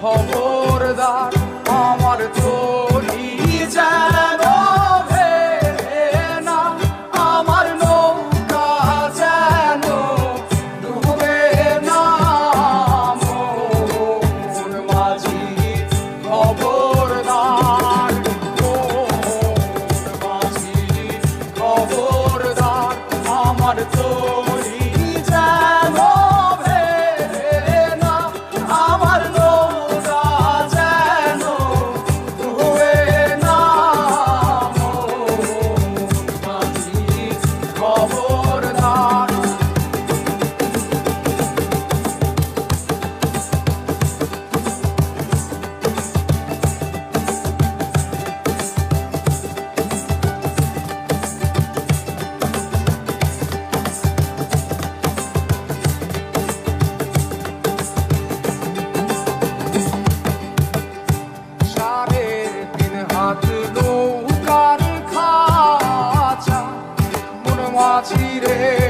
খবরদার আমার চোখ আছি